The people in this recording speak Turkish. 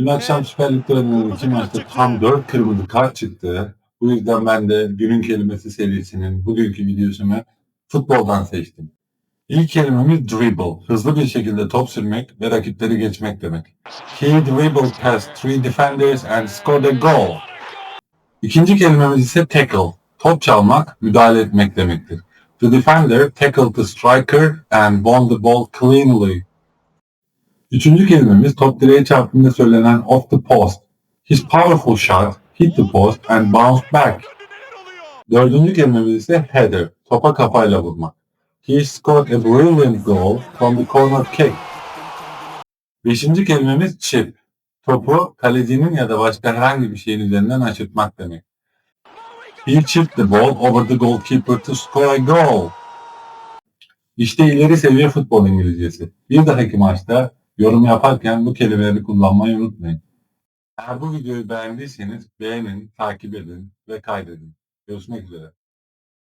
Dün akşam Süper Lig'de oynanan iki maçta tam 4 kırmızı kart çıktı. Bu yüzden ben de günün kelimesi serisinin bugünkü videosunu futboldan seçtim. İlk kelimemiz dribble. Hızlı bir şekilde top sürmek ve rakipleri geçmek demek. He dribbled past three defenders and scored a goal. İkinci kelimemiz ise tackle. Top çalmak, müdahale etmek demektir. The defender tackled the striker and won the ball cleanly. Üçüncü kelimemiz top direğe çarptığında söylenen off the post. His powerful shot hit the post and bounced back. Dördüncü kelimemiz ise header. Topa kafayla vurmak. He scored a brilliant goal from the corner kick. Beşinci kelimemiz chip. Topu kalecinin ya da başka herhangi bir şeyin üzerinden aşırtmak demek. He chipped the ball over the goalkeeper to score a goal. İşte ileri seviye futbol İngilizcesi. Bir dahaki maçta yorum yaparken bu kelimeleri kullanmayı unutmayın. Eğer bu videoyu beğendiyseniz beğenin, takip edin ve kaydedin. Görüşmek üzere.